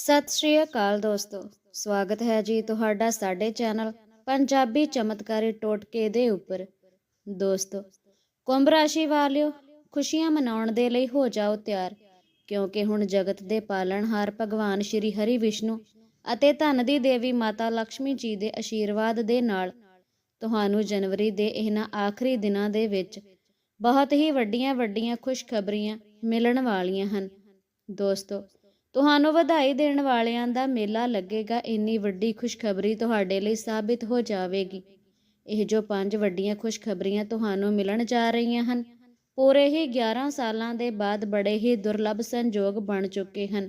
ਸਤਿ ਸ਼੍ਰੀ ਅਕਾਲ ਦੋਸਤੋ। ਸਵਾਗਤ ਹੈ ਜੀ ਤੁਹਾਡਾ ਸਾਡੇ ਚੈਨਲ ਪੰਜਾਬੀ ਚਮਤਕਾਰੀ ਟੋਟਕੇ ਦੇ ਉੱਪਰ। ਦੋਸਤੋ, ਕੁੰਭ ਰਾਸ਼ੀ ਵਾਲਿਓ, ਖੁਸ਼ੀਆਂ ਮਨਾਉਣ ਦੇ ਲਈ ਹੋ ਜਾਓ ਤਿਆਰ, ਕਿਉਂਕਿ ਹੁਣ ਜਗਤ ਦੇ ਪਾਲਣਹਾਰ ਭਗਵਾਨ ਸ਼੍ਰੀ ਹਰੀ ਵਿਸ਼ਨੂੰ ਅਤੇ ਧਨ ਦੀ ਦੇਵੀ ਮਾਤਾ ਲక్ష్ਮੀ ਜੀ ਦੇ ਆਸ਼ੀਰਵਾਦ ਦੇ ਨਾਲ ਤੁਹਾਨੂੰ ਜਨਵਰੀ ਦੇ ਇਹਨਾਂ ਆਖਰੀ ਦਿਨਾਂ ਦੇ ਵਿੱਚ ਬਹੁਤ ਹੀ ਵੱਡੀਆਂ ਵੱਡੀਆਂ ਖੁਸ਼ਖਬਰੀਆਂ ਮਿਲਣ ਵਾਲੀਆਂ ਹਨ। ਦੋਸਤੋ ਤੁਹਾਨੂੰ ਵਧਾਈ ਦੇਣ ਵਾਲਿਆਂ ਦਾ ਮੇਲਾ ਲੱਗੇਗਾ। ਇੰਨੀ ਵੱਡੀ ਖੁਸ਼ਖਬਰੀ ਤੁਹਾਡੇ ਲਈ ਸਾਬਿਤ ਹੋ ਜਾਵੇਗੀ। ਇਹ ਜੋ ਪੰਜ ਵੱਡੀਆਂ ਖੁਸ਼ਖਬਰੀਆਂ ਤੁਹਾਨੂੰ ਮਿਲਣ ਜਾ ਰਹੀਆਂ ਹਨ, ਪੂਰੇ ਹੀ 11 ਸਾਲਾਂ ਦੇ ਬਾਅਦ ਬੜੇ ਹੀ ਦੁਰਲੱਭ ਸੰਜੋਗ ਬਣ ਚੁੱਕੇ ਹਨ।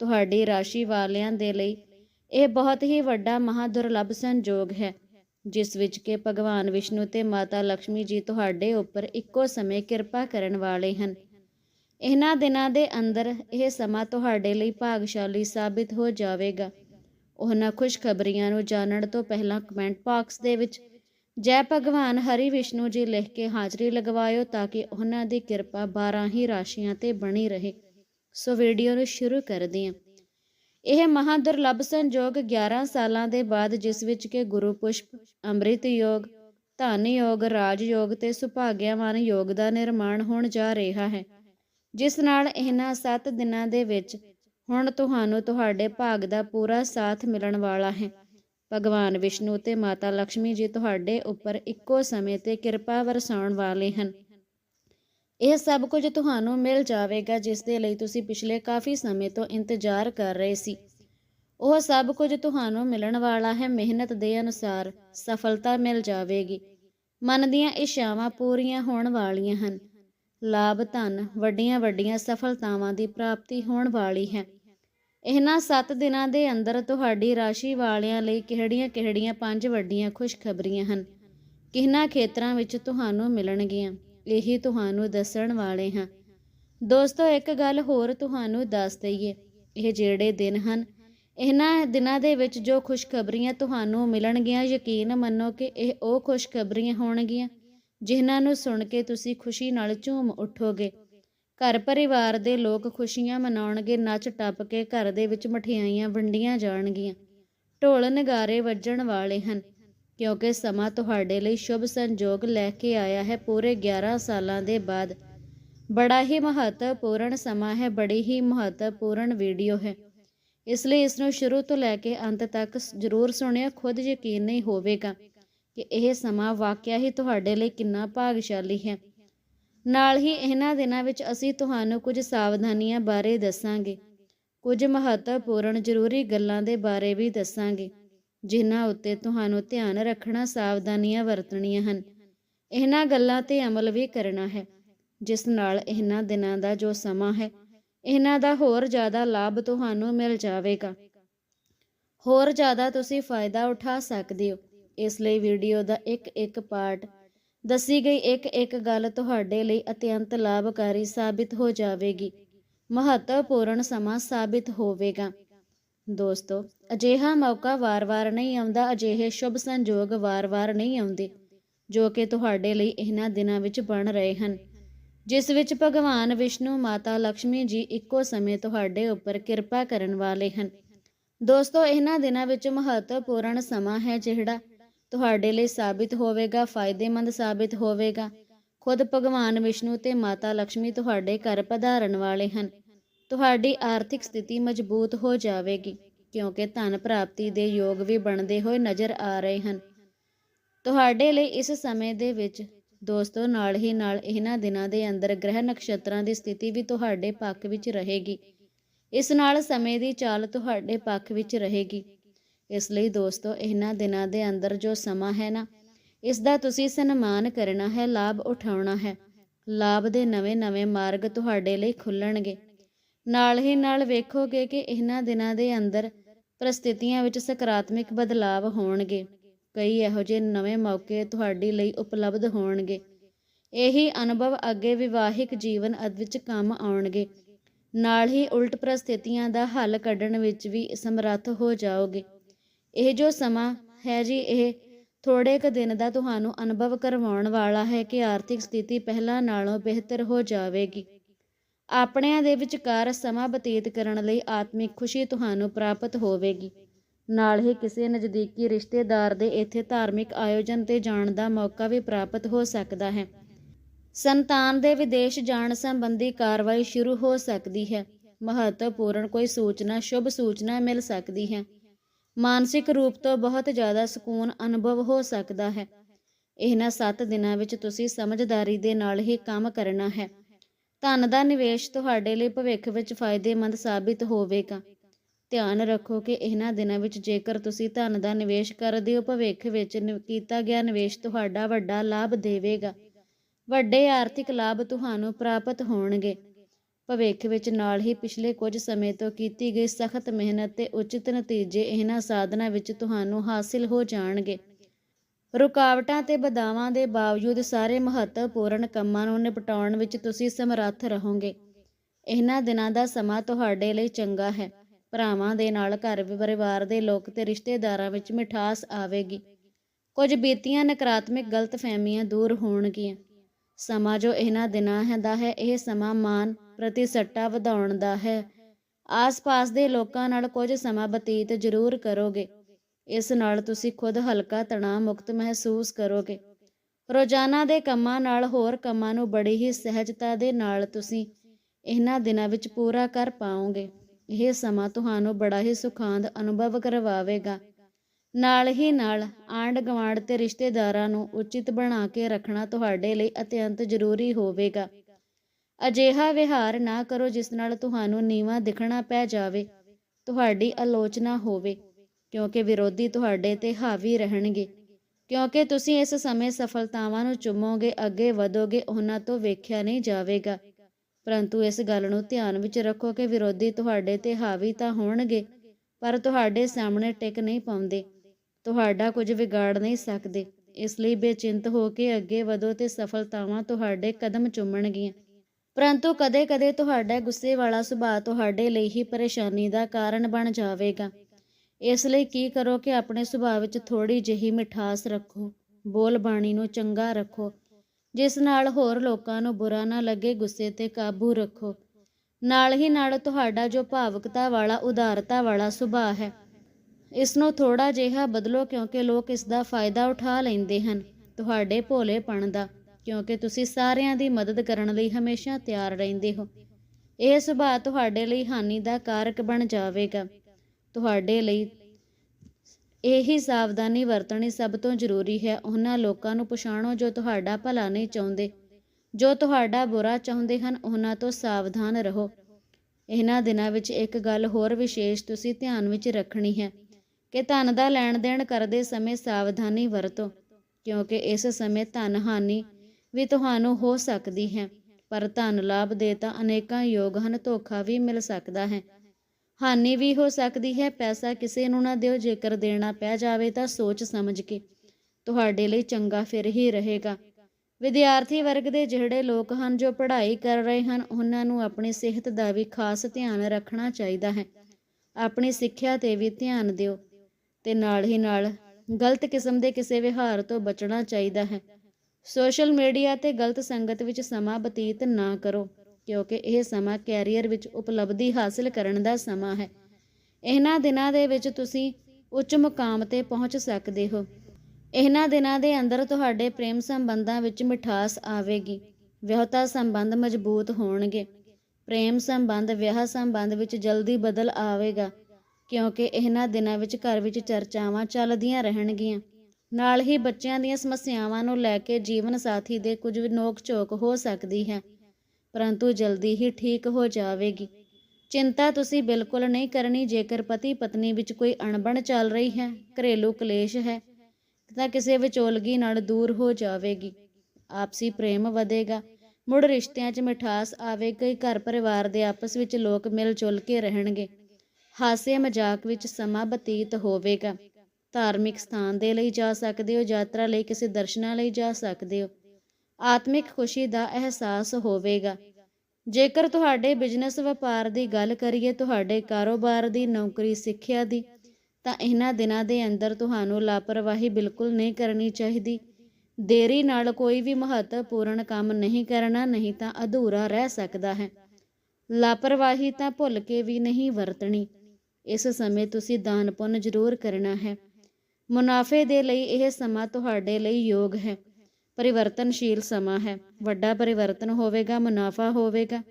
ਤੁਹਾਡੀ ਰਾਸ਼ੀ ਵਾਲਿਆਂ ਦੇ ਲਈ ਇਹ ਬਹੁਤ ਹੀ ਵੱਡਾ ਮਹਾ ਦੁਰਲੱਭ ਸੰਜੋਗ ਹੈ, ਜਿਸ ਵਿੱਚ ਕਿ ਭਗਵਾਨ ਵਿਸ਼ਨੂੰ ਤੇ ਮਾਤਾ ਲక్ష్ਮੀ ਜੀ ਤੁਹਾਡੇ ਉੱਪਰ ਇੱਕੋ ਸਮੇਂ ਕਿਰਪਾ ਕਰਨ ਵਾਲੇ ਹਨ। ਇਹਨਾਂ ਦਿਨਾਂ ਦੇ ਅੰਦਰ ਇਹ ਸਮਾਂ ਤੁਹਾਡੇ ਲਈ ਭਾਗਸ਼ਾਲੀ ਸਾਬਿਤ ਹੋ ਜਾਵੇਗਾ। ਉਹਨਾਂ ਖੁਸ਼ਖਬਰੀਆਂ ਨੂੰ ਜਾਣਨ ਤੋਂ ਪਹਿਲਾਂ ਕਮੈਂਟ ਬਾਕਸ ਦੇ ਵਿੱਚ ਜੈ ਭਗਵਾਨ ਹਰੀ ਵਿਸ਼ਨੂੰ ਜੀ ਲਿਖ ਕੇ ਹਾਜ਼ਰੀ ਲਗਵਾਇਓ ਤਾਂ ਕਿ ਉਹਨਾਂ ਦੀ ਕਿਰਪਾ 12 ਹੀ ਰਾਸ਼ੀਆਂ ਤੇ ਬਣੀ ਰਹੇ। ਸੋ ਵੀਡੀਓ ਨੂੰ ਸ਼ੁਰੂ ਕਰਦੇ ਹਾਂ। ਇਹ ਮਹਾ ਦੁਰਲੱਭ ਸੰਜੋਗ 11 ਸਾਲਾਂ ਦੇ ਬਾਅਦ ਜਿਸ ਵਿੱਚ ਕਿ ਗੁਰੂ ਪੁਸ਼ਪ ਅੰਮ੍ਰਿਤ ਯੋਗ, ਧਨ ਯੋਗ, ਰਾਜ ਯੋਗ ਤੇ ਸੁਭਾਗਿਆਵਾਨ ਯੋਗ ਦਾ ਨਿਰਮਾਣ ਹੋਣ ਜਾ ਰਿਹਾ ਹੈ। ਜਿਸ ਨਾਲ ਇਹਨਾਂ 7 ਦਿਨਾਂ ਦੇ ਵਿੱਚ ਹੁਣ ਤੁਹਾਨੂੰ ਤੁਹਾਡੇ ਭਾਗ ਦਾ ਪੂਰਾ ਸਾਥ ਮਿਲਣ ਵਾਲਾ ਹੈ। ਭਗਵਾਨ ਵਿਸ਼ਨੂੰ ਤੇ ਮਾਤਾ ਲక్ష్ਮੀ ਜੀ ਤੁਹਾਡੇ ਉੱਪਰ ਇੱਕੋ ਸਮੇਂ ਤੇ ਕਿਰਪਾ ਵਰਸਾਉਣ ਵਾਲੇ ਹਨ। ਇਹ ਸਭ ਕੁਝ ਤੁਹਾਨੂੰ ਮਿਲ ਜਾਵੇਗਾ, ਜਿਸ ਦੇ ਲਈ ਤੁਸੀਂ ਪਿਛਲੇ ਕਾਫੀ ਸਮੇਂ ਤੋਂ ਇੰਤਜ਼ਾਰ ਕਰ ਰਹੇ ਸੀ। ਉਹ ਸਭ ਕੁਝ ਤੁਹਾਨੂੰ ਮਿਲਣ ਵਾਲਾ ਹੈ। ਮਿਹਨਤ ਦੇ ਅਨੁਸਾਰ ਸਫਲਤਾ ਮਿਲ ਜਾਵੇਗੀ। ਮਨ ਦੀਆਂ ਇੱਛਾਵਾਂ ਪੂਰੀਆਂ ਹੋਣ ਵਾਲੀਆਂ ਹਨ। ਲਾਭ ਧਨ ਵੱਡੀਆਂ ਵੱਡੀਆਂ ਸਫਲਤਾਵਾਂ ਦੀ ਪ੍ਰਾਪਤੀ ਹੋਣ ਵਾਲੀ ਹੈ। ਇਹਨਾਂ 7 ਦਿਨਾਂ ਦੇ ਅੰਦਰ ਤੁਹਾਡੀ ਰਾਸ਼ੀ ਵਾਲਿਆਂ ਲਈ ਕਿਹੜੀਆਂ-ਕਿਹੜੀਆਂ ਪੰਜ ਵੱਡੀਆਂ ਖੁਸ਼ਖਬਰੀਆਂ ਹਨ? ਕਿਹਨਾਂ ਖੇਤਰਾਂ ਵਿੱਚ ਤੁਹਾਨੂੰ ਮਿਲਣਗੀਆਂ? ਇਹੀ ਤੁਹਾਨੂੰ ਦੱਸਣ ਵਾਲੇ ਹਾਂ। ਦੋਸਤੋ, ਇੱਕ ਗੱਲ ਹੋਰ ਤੁਹਾਨੂੰ ਦੱਸ ਦਈਏ। ਇਹ ਜਿਹੜੇ ਦਿਨ ਹਨ, ਇਹਨਾਂ ਦਿਨਾਂ ਦੇ ਵਿੱਚ ਜੋ ਖੁਸ਼ਖਬਰੀਆਂ ਤੁਹਾਨੂੰ ਮਿਲਣਗੀਆਂ, ਯਕੀਨ ਮੰਨੋ ਕਿ ਇਹ ਉਹ ਖੁਸ਼ਖਬਰੀਆਂ ਹੋਣਗੀਆਂ ਜਿਨ੍ਹਾਂ ਨੂੰ ਸੁਣ ਕੇ ਤੁਸੀਂ ਖੁਸ਼ੀ ਨਾਲ ਝੂਮ ਉੱਠੋਗੇ। ਘਰ ਪਰਿਵਾਰ ਦੇ ਲੋਕ ਖੁਸ਼ੀਆਂ ਮਨਾਉਣਗੇ, ਨੱਚ ਟੱਪ ਕੇ ਘਰ ਦੇ ਵਿੱਚ ਮਠਿਆਈਆਂ ਵੰਡੀਆਂ ਜਾਣਗੀਆਂ। ਢੋਲ ਨਗਾਰੇ ਵੱਜਣ ਵਾਲੇ ਹਨ, ਕਿਉਂਕਿ ਸਮਾਂ ਤੁਹਾਡੇ ਲਈ ਸ਼ੁਭ ਸੰਜੋਗ ਲੈ ਕੇ ਆਇਆ ਹੈ ਪੂਰੇ 11 ਸਾਲਾਂ ਦੇ ਬਾਅਦ। ਬੜਾ ਹੀ ਮਹੱਤਵਪੂਰਨ ਸਮਾਂ ਹੈ, ਬੜੀ ਹੀ ਮਹੱਤਵਪੂਰਨ ਵੀਡੀਓ ਹੈ। ਇਸ ਲਈ ਇਸ ਨੂੰ ਸ਼ੁਰੂ ਤੋਂ ਲੈ ਕੇ ਅੰਤ ਤੱਕ ਜ਼ਰੂਰ ਸੁਣਿਆ ਖੁਦ ਯਕੀਨ ਨਹੀਂ ਹੋਵੇਗਾ ਕਿ ਇਹ ਸਮਾਂ ਵਾਕਿਆ ਹੀ ਤੁਹਾਡੇ ਲਈ ਕਿੰਨਾ ਭਾਗਸ਼ਾਲੀ ਹੈ। ਨਾਲ ਹੀ ਇਹਨਾਂ ਦਿਨਾਂ ਵਿੱਚ ਅਸੀਂ ਤੁਹਾਨੂੰ ਕੁਝ ਸਾਵਧਾਨੀਆਂ ਬਾਰੇ ਦੱਸਾਂਗੇ। ਕੁਝ ਮਹੱਤਵਪੂਰਨ ਜ਼ਰੂਰੀ ਗੱਲਾਂ ਦੇ ਬਾਰੇ ਵੀ ਦੱਸਾਂਗੇ, ਜਿਨ੍ਹਾਂ ਉੱਤੇ ਤੁਹਾਨੂੰ ਧਿਆਨ ਰੱਖਣਾ ਸਾਵਧਾਨੀਆਂ ਵਰਤਣੀਆਂ ਹਨ। ਇਹਨਾਂ ਗੱਲਾਂ ਤੇ ਅਮਲ ਵੀ ਕਰਨਾ ਹੈ, ਜਿਸ ਨਾਲ ਇਹਨਾਂ ਦਿਨਾਂ ਦਾ ਜੋ ਸਮਾਂ ਹੈ, ਇਹਨਾਂ ਦਾ ਹੋਰ ਜ਼ਿਆਦਾ ਲਾਭ ਤੁਹਾਨੂੰ ਮਿਲ ਜਾਵੇਗਾ। ਹੋਰ ਜ਼ਿਆਦਾ ਤੁਸੀਂ ਫਾਇਦਾ ਉਠਾ ਸਕਦੇ ਹੋ। ਇਸ ਲਈ ਵੀਡੀਓ ਦਾ ਇੱਕ ਇੱਕ ਪਾਰਟ ਦੱਸੀ ਗਈ। ਇੱਕ ਇੱਕ ਗੱਲ ਤੁਹਾਡੇ ਲਈ ਅਤਿਅੰਤ ਲਾਭਕਾਰੀ ਸਾਬਿਤ ਹੋ ਜਾਵੇਗੀ। ਮਹੱਤਵਪੂਰਨ ਸਮਾਂ ਸਾਬਿਤ ਹੋਵੇਗਾ। ਦੋਸਤੋ, ਅਜਿਹਾ ਮੌਕਾ ਵਾਰ-ਵਾਰ ਨਹੀਂ ਆਉਂਦਾ, ਅਜਿਹੇ ਸ਼ੁਭ ਸੰਜੋਗ ਵਾਰ-ਵਾਰ ਨਹੀਂ ਆਉਂਦੇ, ਜੋ ਕਿ ਤੁਹਾਡੇ ਲਈ ਇਹਨਾਂ ਦਿਨਾਂ ਵਿੱਚ ਬਣ ਰਹੇ ਹਨ। ਜਿਸ ਵਿੱਚ ਭਗਵਾਨ ਵਿਸ਼ਨੂੰ ਮਾਤਾ ਲక్ష్ਮੀ ਜੀ ਇੱਕੋ ਸਮੇਂ ਤੁਹਾਡੇ ਉੱਪਰ ਕਿਰਪਾ ਕਰਨ ਵਾਲੇ ਹਨ। ਦੋਸਤੋ, ਇਹਨਾਂ ਦਿਨਾਂ ਵਿੱਚ ਮਹੱਤਵਪੂਰਨ ਸਮਾਂ ਹੈ ਜਿਹੜਾ ਤੁਹਾਡੇ ਲਈ ਸਾਬਿਤ ਹੋਵੇਗਾ, ਫਾਇਦੇਮੰਦ ਸਾਬਿਤ ਹੋਵੇਗਾ। ਖੁਦ ਭਗਵਾਨ ਵਿਸ਼ਨੂੰ ਤੇ ਮਾਤਾ ਲక్ష్ਮੀ ਤੁਹਾਡੇ ਘਰ ਪਧਾਰਨ ਵਾਲੇ ਹਨ। ਤੁਹਾਡੀ ਆਰਥਿਕ ਸਥਿਤੀ ਮਜ਼ਬੂਤ ਹੋ ਜਾਵੇਗੀ, ਕਿਉਂਕਿ ਧਨ ਪ੍ਰਾਪਤੀ ਦੇ ਯੋਗ ਵੀ ਬਣਦੇ ਹੋਏ ਨਜ਼ਰ ਆ ਰਹੇ ਹਨ। ਤੁਹਾਡੇ ਲਈ ਇਸ ਸਮੇਂ ਦੇ ਵਿੱਚ ਦੋਸਤੋ ਨਾਲ ਹੀ ਨਾਲ ਇਹਨਾਂ ਦਿਨਾਂ ਦੇ ਅੰਦਰ ਗ੍ਰਹਿ ਨਕਸ਼ਤਰਾਂ ਦੀ ਸਥਿਤੀ ਵੀ ਤੁਹਾਡੇ ਪੱਖ ਵਿੱਚ ਰਹੇਗੀ। ਇਸ ਨਾਲ ਸਮੇਂ ਦੀ ਚਾਲ ਤੁਹਾਡੇ ਪੱਖ ਵਿੱਚ ਰਹੇਗੀ। ਇਸ ਲਈ ਦੋਸਤੋ, ਇਹਨਾਂ ਦਿਨਾਂ ਦੇ ਅੰਦਰ ਜੋ ਸਮਾਂ ਹੈ ਨਾ, ਇਸ ਦਾ ਤੁਸੀਂ ਸਨਮਾਨ ਕਰਨਾ ਹੈ, ਲਾਭ ਉਠਾਉਣਾ ਹੈ। ਲਾਭ ਦੇ ਨਵੇਂ-ਨਵੇਂ ਮਾਰਗ ਤੁਹਾਡੇ ਲਈ ਖੁੱਲਣਗੇ। ਨਾਲ ਹੀ ਨਾਲ ਵੇਖੋਗੇ ਕਿ ਇਹਨਾਂ ਦਿਨਾਂ ਦੇ ਅੰਦਰ ਪ੍ਰਸਥਿਤੀਆਂ ਵਿੱਚ ਸਕਾਰਾਤਮਕ ਬਦਲਾਅ ਹੋਣਗੇ। ਕਈ ਇਹੋ ਜਿਹੇ ਨਵੇਂ ਮੌਕੇ ਤੁਹਾਡੇ ਲਈ ਉਪਲਬਧ ਹੋਣਗੇ। ਇਹੀ ਅਨੁਭਵ ਅੱਗੇ ਵਿਵਾਹਿਕ ਜੀਵਨ ਵਿੱਚ ਕੰਮ ਆਉਣਗੇ। ਨਾਲ ਹੀ ਉਲਟ ਪ੍ਰਸਥਿਤੀਆਂ ਦਾ ਹੱਲ ਕੱਢਣ ਵਿੱਚ ਵੀ ਸਮਰੱਥ ਹੋ ਜਾਓਗੇ। ਇਹ ਜੋ ਸਮਾਂ ਹੈ ਜੀ, ਇਹ ਥੋੜੇ ਕੁ ਦਿਨ ਦਾ ਤੁਹਾਨੂੰ ਅਨੁਭਵ ਕਰਵਾਉਣ ਵਾਲਾ ਹੈ ਕਿ ਆਰਥਿਕ ਸਥਿਤੀ ਪਹਿਲਾਂ ਨਾਲੋਂ ਬਿਹਤਰ ਹੋ ਜਾਵੇਗੀ। ਆਪਣਿਆਂ ਦੇ ਵਿਚਕਾਰ ਸਮਾਂ ਬਤੀਤ ਕਰਨ ਲਈ ਆਤਮਿਕ ਖੁਸ਼ੀ ਤੁਹਾਨੂੰ ਪ੍ਰਾਪਤ ਹੋਵੇਗੀ। ਨਾਲ ਹੀ ਕਿਸੇ ਨਜ਼ਦੀਕੀ ਰਿਸ਼ਤੇਦਾਰ ਦੇ ਇੱਥੇ ਧਾਰਮਿਕ ਆਯੋਜਨ ਤੇ ਜਾਣ ਦਾ ਮੌਕਾ ਵੀ ਪ੍ਰਾਪਤ ਹੋ ਸਕਦਾ ਹੈ। ਸੰਤਾਨ ਦੇ ਵਿਦੇਸ਼ ਜਾਣ ਸੰਬੰਧੀ ਕਾਰਵਾਈ ਸ਼ੁਰੂ ਹੋ ਸਕਦੀ ਹੈ। ਮਹੱਤਵਪੂਰਨ ਕੋਈ ਸੂਚਨਾ, ਸ਼ੁਭ ਸੂਚਨਾ ਮਿਲ ਸਕਦੀ ਹੈ। ਮਾਨਸਿਕ ਰੂਪ ਤੋਂ ਬਹੁਤ ਜ਼ਿਆਦਾ ਸਕੂਨ ਅਨੁਭਵ ਹੋ ਸਕਦਾ ਹੈ। ਇਹਨਾਂ 7 ਦਿਨਾਂ ਵਿੱਚ ਤੁਸੀਂ ਸਮਝਦਾਰੀ ਦੇ ਨਾਲ ਹੀ ਕੰਮ ਕਰਨਾ ਹੈ। ਧਨ ਦਾ ਨਿਵੇਸ਼ ਤੁਹਾਡੇ ਲਈ ਭਵਿੱਖ ਵਿੱਚ ਫਾਇਦੇਮੰਦ ਸਾਬਿਤ ਹੋਵੇਗਾ। ਧਿਆਨ ਰੱਖੋ ਕਿ ਇਹਨਾਂ ਦਿਨਾਂ ਵਿੱਚ ਜੇਕਰ ਤੁਸੀਂ ਧਨ ਦਾ ਨਿਵੇਸ਼ ਕਰਦੇ ਹੋ ਭਵਿੱਖ ਵਿੱਚ ਨਿ- ਕੀਤਾ ਗਿਆ ਨਿਵੇਸ਼ ਤੁਹਾਡਾ ਵੱਡਾ ਲਾਭ ਦੇਵੇਗਾ। ਵੱਡੇ ਆਰਥਿਕ ਲਾਭ ਤੁਹਾਨੂੰ ਪ੍ਰਾਪਤ ਹੋਣਗੇ। ਭਵਿੱਖ ਵਿੱਚ ਨਾਲ ਹੀ ਪਿਛਲੇ ਕੁਝ ਸਮੇਂ ਤੋਂ ਕੀਤੀ ਗਈ ਸਖਤ ਮਿਹਨਤ ਤੇ ਉਚਿਤ ਨਤੀਜੇ ਇਹਨਾਂ ਸਾਧਨਾਂ ਵਿੱਚ ਤੁਹਾਨੂੰ ਹਾਸਿਲ ਹੋ ਜਾਣਗੇ। ਰੁਕਾਵਟਾਂ ਤੇ ਬਦਾਵਾਂ ਦੇ ਬਾਵਜੂਦ ਸਾਰੇ ਮਹੱਤਵਪੂਰਨ ਕੰਮਾਂ ਨੂੰ ਨਿਪਟਾਉਣ ਵਿੱਚ ਤੁਸੀਂ ਸਮਰੱਥ ਰਹੋਗੇ। ਇਹਨਾਂ ਦਿਨਾਂ ਦਾ ਸਮਾਂ ਤੁਹਾਡੇ ਲਈ ਚੰਗਾ ਹੈ। ਭਰਾਵਾਂ ਦੇ ਨਾਲ ਘਰ ਪਰਿਵਾਰ ਦੇ ਲੋਕ ਤੇ ਰਿਸ਼ਤੇਦਾਰਾਂ ਵਿੱਚ ਮਿਠਾਸ ਆਵੇਗੀ। ਕੁਝ ਬੀਤੀਆਂ ਨਕਾਰਾਤਮਕ ਗਲਤਫਹਿਮੀਆਂ ਦੂਰ ਹੋਣਗੀਆਂ। ਸਮਾਂ ਜੋ ਇਹਨਾਂ ਦਿਨਾਂ ਦਾ ਹੈ, ਇਹ ਸਮਾਂ ਮਾਨ ਪ੍ਰਤੀ ਸੱਟਾ ਵਧਾਉਣ ਦਾ ਹੈ। ਆਸ-ਪਾਸ ਦੇ ਲੋਕਾਂ ਨਾਲ ਕੁਝ ਸਮਾਂ ਬਤੀਤ ਜ਼ਰੂਰ ਕਰੋਗੇ। ਇਸ ਨਾਲ ਤੁਸੀਂ ਖੁਦ ਹਲਕਾ ਤਣਾਅ ਮੁਕਤ ਮਹਿਸੂਸ ਕਰੋਗੇ। ਰੋਜ਼ਾਨਾ ਦੇ ਕੰਮਾਂ ਨਾਲ ਹੋਰ ਕੰਮਾਂ ਨੂੰ ਬੜੀ ਹੀ ਸਹਿਜਤਾ ਦੇ ਨਾਲ ਤੁਸੀਂ ਇਹਨਾਂ ਦਿਨਾਂ ਵਿੱਚ ਪੂਰਾ ਕਰ ਪਾਓਗੇ। ਇਹ ਸਮਾਂ ਤੁਹਾਨੂੰ ਬੜਾ ਹੀ ਸੁਖਾਂਦ ਅਨੁਭਵ ਕਰਵਾਵੇਗਾ। ਨਾਲ ਹੀ ਨਾਲ ਆਂਢ ਗੁਆਂਢ ਤੇ ਰਿਸ਼ਤੇਦਾਰਾਂ ਨੂੰ ਉਚਿਤ ਬਣਾ ਕੇ ਰੱਖਣਾ ਤੁਹਾਡੇ ਲਈ ਅਤਿਅੰਤ ਜ਼ਰੂਰੀ ਹੋਵੇਗਾ। ਅਜਿਹਾ ਵਿਹਾਰ ਨਾ ਕਰੋ ਜਿਸ ਨਾਲ ਤੁਹਾਨੂੰ ਨੀਵਾਂ ਦਿਖਣਾ ਪੈ ਜਾਵੇ, ਤੁਹਾਡੀ ਆਲੋਚਨਾ ਹੋਵੇ, ਕਿਉਂਕਿ ਵਿਰੋਧੀ ਤੁਹਾਡੇ ਤੇ ਹਾਵੀ ਰਹਿਣਗੇ। ਕਿਉਂਕਿ ਤੁਸੀਂ ਇਸ ਸਮੇਂ ਸਫਲਤਾਵਾਂ ਨੂੰ ਚੁੰਮੋਗੇ, ਅੱਗੇ ਵਧੋਗੇ, ਉਹਨਾਂ ਤੋਂ ਵੇਖਿਆ ਨਹੀਂ ਜਾਵੇਗਾ। ਪਰੰਤੂ ਇਸ ਗੱਲ ਨੂੰ ਧਿਆਨ ਵਿੱਚ ਰੱਖੋ ਕਿ ਵਿਰੋਧੀ ਤੁਹਾਡੇ ਤੇ ਹਾਵੀ ਤਾਂ ਹੋਣਗੇ, ਪਰ ਤੁਹਾਡੇ ਸਾਹਮਣੇ ਟਿਕ ਨਹੀਂ ਪਾਉਂਦੇ, ਤੁਹਾਡਾ ਕੁਝ ਵਿਗਾੜ ਨਹੀਂ ਸਕਦੇ। ਇਸ ਲਈ ਬੇਚਿੰਤ ਹੋ ਕੇ ਅੱਗੇ ਵਧੋ ਤੇ ਸਫਲਤਾਵਾਂ ਤੁਹਾਡੇ ਕਦਮ ਚੁੰਮਣਗੀਆਂ। ਪਰੰਤੂ ਕਦੇ-ਕਦੇ ਤੁਹਾਡਾ ਗੁੱਸੇ ਵਾਲਾ ਸੁਭਾਅ ਤੁਹਾਡੇ ਲਈ ਹੀ ਪਰੇਸ਼ਾਨੀ ਦਾ ਕਾਰਨ ਬਣ ਜਾਵੇਗਾ। ਇਸ ਲਈ ਕੀ ਕਰੋ ਕਿ ਆਪਣੇ ਸੁਭਾਅ ਵਿੱਚ ਥੋੜੀ ਜਿਹੀ ਮਿਠਾਸ ਰੱਖੋ, ਬੋਲ ਬਾਣੀ ਨੂੰ ਚੰਗਾ ਰੱਖੋ, ਜਿਸ ਨਾਲ ਹੋਰ ਲੋਕਾਂ ਨੂੰ ਬੁਰਾ ਨਾ ਲੱਗੇ, ਗੁੱਸੇ ਤੇ ਕਾਬੂ ਰੱਖੋ। ਨਾਲ ਹੀ ਨਾਲ ਤੁਹਾਡਾ ਜੋ ਭਾਵਕਤਾ ਵਾਲਾ, ਉਦਾਰਤਾ ਵਾਲਾ ਸੁਭਾਅ ਹੈ, ਇਸ ਨੂੰ ਥੋੜਾ ਜਿਹਾ ਬਦਲੋ ਕਿਉਂਕਿ ਲੋਕ ਇਸ ਦਾ ਫਾਇਦਾ ਉਠਾ ਲੈਂਦੇ ਹਨ, ਤੁਹਾਡੇ ਭੋਲੇਪਣ ਦਾ। ਕਿਉਂਕਿ ਤੁਸੀਂ ਸਾਰਿਆਂ ਦੀ ਮਦਦ ਕਰਨ ਲਈ ਹਮੇਸ਼ਾ ਤਿਆਰ ਰਹਿੰਦੇ ਹੋ। ਇਹ ਸੁਭਾਅ ਤੁਹਾਡੇ ਲਈ ਹਾਨੀ ਦਾ ਕਾਰਕ ਬਣ ਜਾਵੇਗਾ। ਤੁਹਾਡੇ ਲਈ ਇਹੀ ਸਾਵਧਾਨੀ ਵਰਤਣੀ ਸਭ ਤੋਂ ਜ਼ਰੂਰੀ ਹੈ। ਉਹਨਾਂ ਲੋਕਾਂ ਨੂੰ ਪਛਾਣੋ ਜੋ ਤੁਹਾਡਾ ਭਲਾ ਨਹੀਂ ਚਾਹੁੰਦੇ। ਜੋ ਤੁਹਾਡਾ ਬੁਰਾ ਚਾਹੁੰਦੇ ਹਨ, ਉਹਨਾਂ ਤੋਂ ਸਾਵਧਾਨ ਰਹੋ। ਇਹਨਾਂ ਦਿਨਾਂ ਵਿੱਚ ਇੱਕ ਗੱਲ ਹੋਰ ਵਿਸ਼ੇਸ਼ ਤੁਸੀਂ ਧਿਆਨ ਵਿੱਚ ਰੱਖਣੀ ਹੈ ਕਿ ਧਨ ਦਾ ਲੈਣ ਦੇਣ ਕਰਦੇ ਸਮੇਂ ਸਾਵਧਾਨੀ ਵਰਤੋ, ਕਿਉਂਕਿ ਇਸ ਸਮੇਂ ਧਨ ਹਾਨੀ ਵੀ ਤੁਹਾਨੂੰ ਹੋ ਸਕਦੀ ਹੈ, ਪਰ ਧਨ ਲਾਭ ਦੇ ਤਾਂ ਅਨੇਕਾਂ ਯੋਗ ਹਨ, ਧੋਖਾ ਵੀ ਮਿਲ ਸਕਦਾ ਹੈ। ਹਾਨੀ ਵੀ ਹੋ ਸਕਦੀ ਹੈ, ਪੈਸਾ ਕਿਸੇ ਨੂੰ ਨਾ ਦਿਓ, ਜੇਕਰ ਦੇਣਾ ਪੈ ਜਾਵੇ ਤਾਂ ਸੋਚ ਸਮਝ ਕੇ। ਤੁਹਾਡੇ ਲਈ ਚੰਗਾ ਫਿਰ ਹੀ ਰਹੇਗਾ। ਵਿਦਿਆਰਥੀ ਵਰਗ ਦੇ ਜਿਹੜੇ ਲੋਕ ਹਨ, ਜੋ ਪੜ੍ਹਾਈ ਕਰ ਰਹੇ ਹਨ, ਉਹਨਾਂ ਨੂੰ ਆਪਣੀ ਸਿਹਤ ਦਾ ਵੀ ਖਾਸ ਧਿਆਨ ਰੱਖਣਾ ਚਾਹੀਦਾ ਹੈ। ਆਪਣੀ ਸਿੱਖਿਆ ਤੇ ਵੀ ਧਿਆਨ ਦਿਓ ਤੇ ਨਾਲ ਹੀ ਨਾਲ ਗਲਤ ਕਿਸਮ ਦੇ ਕਿਸੇ ਵਿਹਾਰ ਤੋਂ ਬਚਣਾ ਚਾਹੀਦਾ ਹੈ। ਸੋਸ਼ਲ ਮੀਡੀਆ ਤੇ ਗਲਤ ਸੰਗਤ ਵਿੱਚ ਸਮਾਂ ਬਤੀਤ ਨਾ ਕਰੋ, ਕਿਉਂਕਿ ਇਹ ਸਮਾਂ ਕੈਰੀਅਰ ਵਿੱਚ ਉਪਲਬਧੀ ਹਾਸਲ ਕਰਨ ਦਾ ਸਮਾਂ ਹੈ। ਇਹਨਾਂ ਦਿਨਾਂ ਦੇ ਵਿੱਚ ਤੁਸੀਂ ਉੱਚ ਮੁਕਾਮ ਤੇ ਪਹੁੰਚ ਸਕਦੇ ਹੋ। ਇਹਨਾਂ ਦਿਨਾਂ ਦੇ ਅੰਦਰ ਤੁਹਾਡੇ ਪ੍ਰੇਮ ਸੰਬੰਧਾਂ ਵਿੱਚ ਮਿਠਾਸ ਆਵੇਗੀ। ਵਿਆਹਤਾ ਸੰਬੰਧ ਮਜ਼ਬੂਤ ਹੋਣਗੇ। ਪ੍ਰੇਮ ਸੰਬੰਧ, ਵਿਆਹ ਸੰਬੰਧ ਵਿੱਚ ਜਲਦੀ ਬਦਲ ਆਵੇਗਾ, ਕਿਉਂਕਿ ਇਹਨਾਂ ਦਿਨਾਂ ਵਿੱਚ ਘਰ ਵਿੱਚ ਚਰਚਾਵਾਂ ਚੱਲਦੀਆਂ ਰਹਿਣਗੀਆਂ। ਨਾਲ ਹੀ ਬੱਚਿਆਂ ਦੀਆਂ ਸਮੱਸਿਆਵਾਂ ਨੂੰ ਲੈ ਕੇ ਜੀਵਨ ਸਾਥੀ ਦੇ ਕੁਝ ਨੋਕ ਝੋਕ ਹੋ ਸਕਦੀ ਹੈ, ਪਰੰਤੂ ਜਲਦੀ ਹੀ ਠੀਕ ਹੋ ਜਾਵੇਗੀ। ਚਿੰਤਾ ਤੁਸੀਂ ਬਿਲਕੁਲ ਨਹੀਂ ਕਰਨੀ ਜੇਕਰ ਪਤੀ ਪਤਨੀ ਵਿੱਚ ਕੋਈ ਅਣਬਣ ਚੱਲ ਰਹੀ ਹੈ, ਘਰੇਲੂ ਕਲੇਸ਼ ਹੈ, ਤਾਂ ਕਿਸੇ ਵਿਚੋਲਗੀ ਨਾਲ ਦੂਰ ਹੋ ਜਾਵੇਗੀ। ਆਪਸੀ ਪ੍ਰੇਮ ਵਧੇਗਾ। ਮੁੜ ਰਿਸ਼ਤਿਆਂ 'ਚ ਮਿਠਾਸ ਆਵੇਗੀ ਘਰ ਪਰਿਵਾਰ ਦੇ ਆਪਸ ਵਿੱਚ ਲੋਕ ਮਿਲ ਜੁਲ ਕੇ ਰਹਿਣਗੇ। ਹਾਸੇ ਮਜ਼ਾਕ ਵਿੱਚ ਸਮਾਂ ਬਤੀਤ ਹੋਵੇਗਾ। ਧਾਰਮਿਕ ਸਥਾਨ ਦੇ ਲਈ ਜਾ ਸਕਦੇ ਹੋ, ਯਾਤਰਾ ਲਈ, ਕਿਸੇ ਦਰਸ਼ਨਾਂ ਲਈ ਜਾ ਸਕਦੇ ਹੋ। ਆਤਮਿਕ ਖੁਸ਼ੀ ਦਾ ਅਹਿਸਾਸ ਹੋਵੇਗਾ। ਜੇਕਰ ਤੁਹਾਡੇ ਬਿਜ਼ਨਸ ਵਪਾਰ ਦੀ ਗੱਲ ਕਰੀਏ, ਤੁਹਾਡੇ ਕਾਰੋਬਾਰ ਦੀ, ਨੌਕਰੀ, ਸਿੱਖਿਆ ਦੀ, ਤਾਂ ਇਹਨਾਂ ਦਿਨਾਂ ਦੇ ਅੰਦਰ ਤੁਹਾਨੂੰ ਲਾਪਰਵਾਹੀ ਬਿਲਕੁਲ ਨਹੀਂ ਕਰਨੀ ਚਾਹੀਦੀ। ਦੇਰੀ ਨਾਲ ਕੋਈ ਵੀ ਮਹੱਤਵਪੂਰਨ ਕੰਮ ਨਹੀਂ ਕਰਨਾ, ਨਹੀਂ ਤਾਂ ਅਧੂਰਾ ਰਹਿ ਸਕਦਾ ਹੈ। ਲਾਪਰਵਾਹੀ ਤਾਂ ਭੁੱਲ ਕੇ ਵੀ ਨਹੀਂ ਵਰਤਣੀ। ਇਸ ਸਮੇਂ ਤੁਸੀਂ ਦਾਨ ਪੁੰਨ ਜ਼ਰੂਰ ਕਰਨਾ ਹੈ। ਮੁਨਾਫੇ ਦੇ ਲਈ ਇਹ ਸਮਾਂ ਤੁਹਾਡੇ ਲਈ ਯੋਗ ਹੈ। ਪਰਿਵਰਤਨਸ਼ੀਲ ਸਮਾਂ ਹੈ। ਵੱਡਾ ਪਰਿਵਰਤਨ ਹੋਵੇਗਾ, ਮੁਨਾਫਾ ਹੋਵੇਗਾ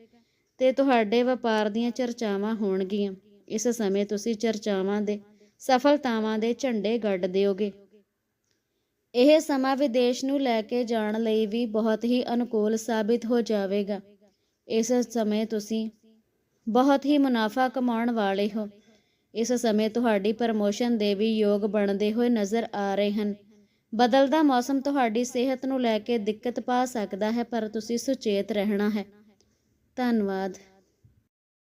ਤੇ ਤੁਹਾਡੇ ਵਪਾਰ ਦੀਆਂ ਚਰਚਾਵਾਂ ਹੋਣਗੀਆਂ। ਇਸ ਸਮੇਂ ਤੁਸੀਂ ਚਰਚਾਵਾਂ ਦੇ, ਸਫਲਤਾਵਾਂ ਦੇ ਝੰਡੇ ਗੱਡ ਦਿਓਗੇ। ਇਹ ਸਮਾਂ ਵਿਦੇਸ਼ ਨੂੰ ਲੈ ਕੇ ਜਾਣ ਲਈ ਵੀ ਬਹੁਤ ਹੀ ਅਨੁਕੂਲ ਸਾਬਿਤ ਹੋ ਜਾਵੇਗਾ। ਇਸ ਸਮੇਂ ਤੁਸੀਂ ਬਹੁਤ ਹੀ ਮੁਨਾਫਾ ਕਮਾਉਣ ਵਾਲੇ ਹੋ। ਇਸ ਸਮੇਂ ਤੁਹਾਡੀ ਪ੍ਰਮੋਸ਼ਨ ਦੇ ਵੀ ਯੋਗ ਬਣਦੇ ਹੋਏ ਨਜ਼ਰ ਆ ਰਹੇ ਹਨ। ਬਦਲਦਾ ਮੌਸਮ ਤੁਹਾਡੀ ਸਿਹਤ ਨੂੰ ਲੈ ਕੇ ਦਿੱਕਤ ਪਾ ਸਕਦਾ ਹੈ, ਪਰ ਤੁਸੀਂ ਸੁਚੇਤ ਰਹਿਣਾ ਹੈ। ਧੰਨਵਾਦ।